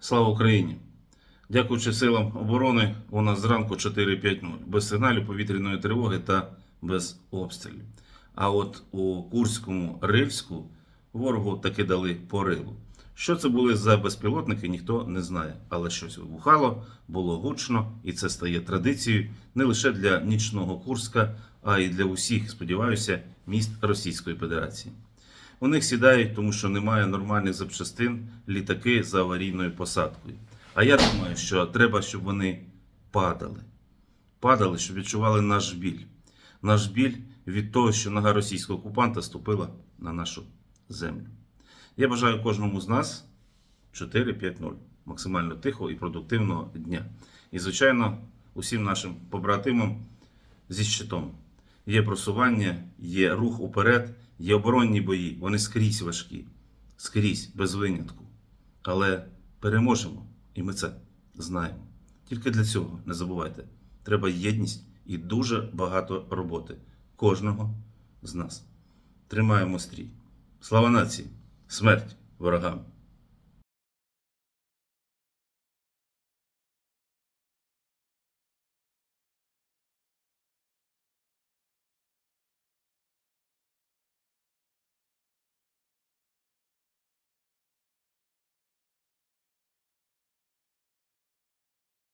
Слава Україні! Дякуючи силам оборони, у нас зранку 4-5-0, без сигналів повітряної тривоги та без обстрілів. А от у Курському Рильську ворогу таки дали по рилу. Що це були за безпілотники, ніхто не знає. Але щось вибухало, було гучно, і це стає традицією не лише для нічного Курська, а й для усіх, сподіваюся, міст Російської Федерації. У них сідають, тому що немає нормальних запчастин, літаки за аварійною посадкою. А я думаю, що треба, щоб вони падали. Падали, щоб відчували наш біль. Наш біль від того, що нога російського окупанта ступила на нашу землю. Я бажаю кожному з нас 4-5-0. Максимально тихого і продуктивного дня. І, звичайно, усім нашим побратимам зі щитом. Є просування, є рух уперед, є оборонні бої. Вони скрізь важкі, скрізь, без винятку. Але переможемо, і ми це знаємо. Тільки для цього не забувайте, треба єдність і дуже багато роботи кожного з нас. Тримаємо стрій. Слава нації! Смерть ворогам!